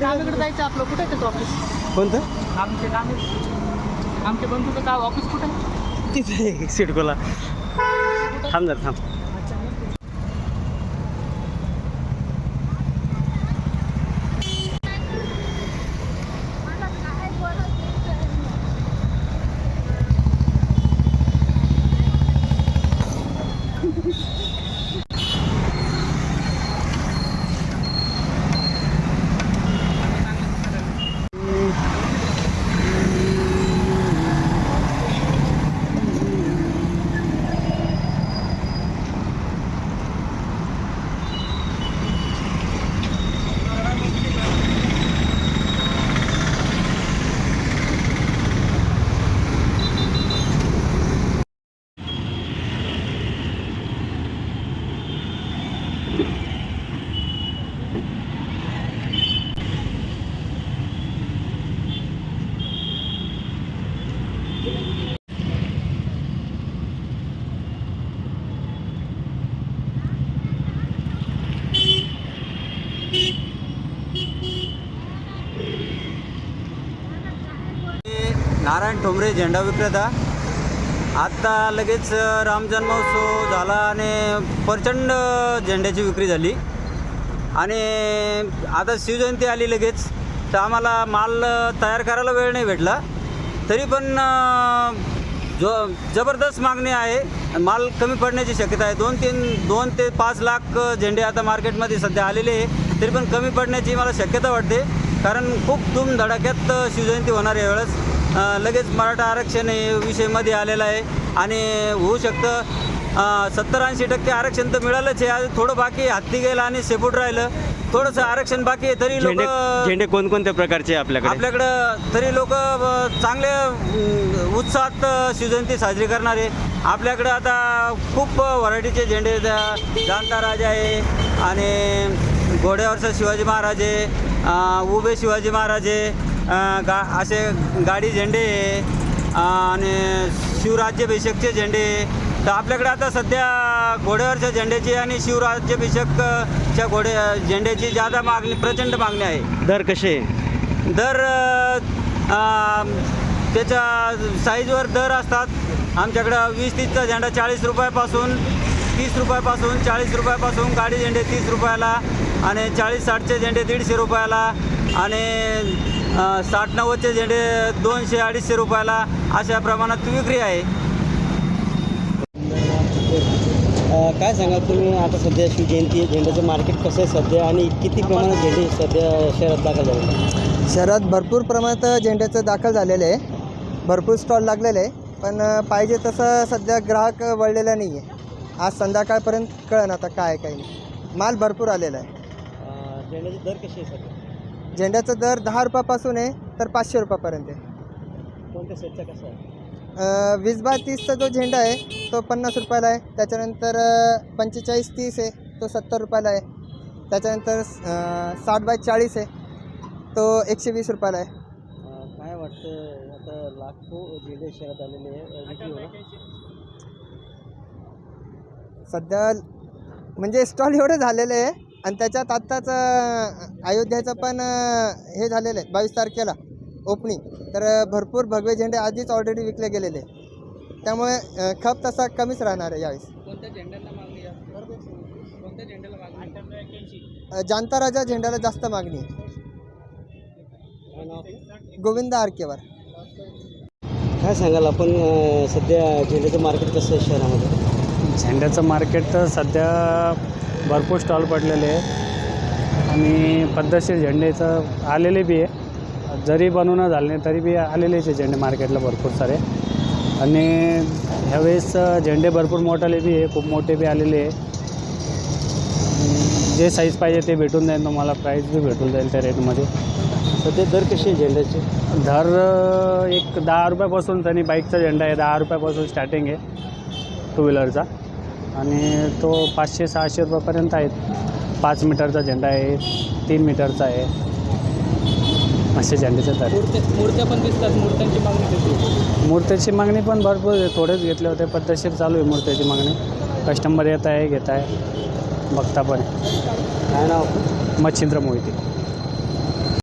गावीकडे जायचं आपलं. कुठे त्याचं ऑफिस कोणतं? आमचे नामे आमच्या बंधूचं काय ऑफिस कुठे तिथे सिडकोला. थांब जरा थांब. नारायण ठोंबरे झेंडा विक्रेता. आत्ता लगेच राम जन्मोत्सव झाला आणि प्रचंड झेंड्याची विक्री झाली. आणि आता शिवजयंती आली लगेच तर आम्हाला माल तयार करायला वेळ नाही भेटला. तरी पण जो जबरदस्त मागणी आहे. माल कमी पडण्याची शक्यता आहे. दोन तीन दोन ते पाच लाख झेंडे आता मार्केटमध्ये सध्या आलेले आहे. तरी पण कमी पडण्याची मला शक्यता वाटते. कारण खूप धूमधडाक्यात शिवजयंती होणार आहे यावेळेस. अं, लगेच मराठा आरक्षण हे विषयमध्ये आलेला आहे. आणि होऊ शकतं सत्तर ऐंशी टक्के आरक्षण तर मिळालंच आहे. आज थोडं बाकी. हत्ती गेलं आणि शेपूट राहिलं. थोडंसं आरक्षण बाकी आहे तरी लोक झेंडे कोणकोणत्या प्रकारचे आपल्याकडे? आपल्याकडं तरी लोक चांगले उत्साहात शिवजयंती साजरी करणार आहे. आपल्याकडं आता खूप व्हरायटीचे झेंडे जाणता राजा आहे. आणि घोड्यावरचा शिवाजी महाराज आहे उभे शिवाजी महाराज आहे गा असे गाडी झेंडे आहे आणि शिवराज्याभिषेकचे झेंडे. तर आपल्याकडे आता सध्या घोड्यावरच्या झेंड्याची आणि शिवराज्याभिषेकच्या घोडे झेंड्याची जादा मागणी प्रचंड मागणी आहे. दर कसे दर त्याच्या साईजवर दर असतात. आमच्याकडं वीस तीसचा झेंडा चाळीस रुपयापासून तीस रुपयापासून चाळीस रुपयापासून गाडी झेंडे तीस रुपयाला. आणि चाळीस साठचे झेंडे दीडशे रुपयाला आणि साठ नव्वदचे झेंडे दोनशे अडीचशे रुपयाला अशा प्रमाणात विक्री आहे. काय सांगाल तुम्ही? आता सध्या शिवजयंती आहे झेंड्याचं मार्केट कसं आहे सध्या आणि किती प्रमाणात झेंडे सध्या शहरात दाखल झाले शहरात भरपूर प्रमाणात झेंड्याचं दाखल झालेलं आहे. भरपूर स्टॉल लागलेले आहे. पण पाहिजे तसं सध्या ग्राहक वळलेला नाही आहे आज संध्याकाळपर्यंत कळन आता काय आहे, काय नाही. माल भरपूर आलेला आहे. झेंड्याचे दर कसे आहे सध्या? झेंड्याचा दर दहा रुपयापासून आहे तर पाचशे रुपयापर्यंत आहे. कोणत्या सेटचा कसा आहे? अ, वीस बाय तीसचा जो झेंडा आहे तो पन्नास रुपयाला आहे. त्याच्यानंतर अ, पंचेचाळीस तीस आहे तो सत्तर रुपयाला आहे. त्याच्यानंतर अ, साठ बाय चाळीस आहे तो एकशे वीस रुपयाला आहे. काय वाटतं आता लाखो झेंडे शहरात आलेले आहे विक्री होणार सध्या म्हणजे स्टॉल एवढे झालेले आहे आणि त्याच्यात आत्ताच अयोध्याचं पण हे झालेलं आहे बावीस तारखेला ओपनिंग. तर भरपूर भगवे झेंडे आधीच ऑलरेडी विकले गेलेले. त्यामुळे खप तसा कमीच राहणार आहे यावेळेस. जाणता राजा झेंड्याला जास्त मागणी आहे. गोविंद आरकेवर. काय सांगाल आपण सध्या झेंड्याचं मार्केट कसं आहे शहरामध्ये? झेंड्याचं मार्केट तर सध्या भरपूर स्टॉल पडलेले आहे आणि पद्धतशीर झेंडेचं आलेले बी आहे. जरी बनवणं झालं नाही तरी बी आलेलेच आहे झेंडे मार्केटला भरपूर सारे. आणि ह्यावेळेस झेंडे भरपूर मोठाले बी आहे खूप मोठे बी आलेले आहे जे साईज पाहिजे ते भेटून जाईल तुम्हाला प्राईस बी भेटून जाईल त्या रेटमध्ये सध्या दर कसे झेंड्याचे? दर एक दहा रुपयापासून त्यांनी बाईकचा झेंडा आहे दहा रुपयापासून स्टार्टिंग आहे टू व्हीलरचा आणि तो पाचशे सहाशे रुपयापर्यंत आहेत. पाच मीटरचा झेंडा आहे तीन मीटरचा आहे. असे आहे. मूर्त्या पण दिसतात मूर्त्यांची मागणी मूर्त्याची मागणी पण भरपूर आहे. थोडेच घेतले होते पद्धतशीर चालू आहे मूर्त्याची मागणी. कस्टमर येत आहे घेत आहे. बघता पण. आहे. काय नाव? मच्छिंद्र मोहिते.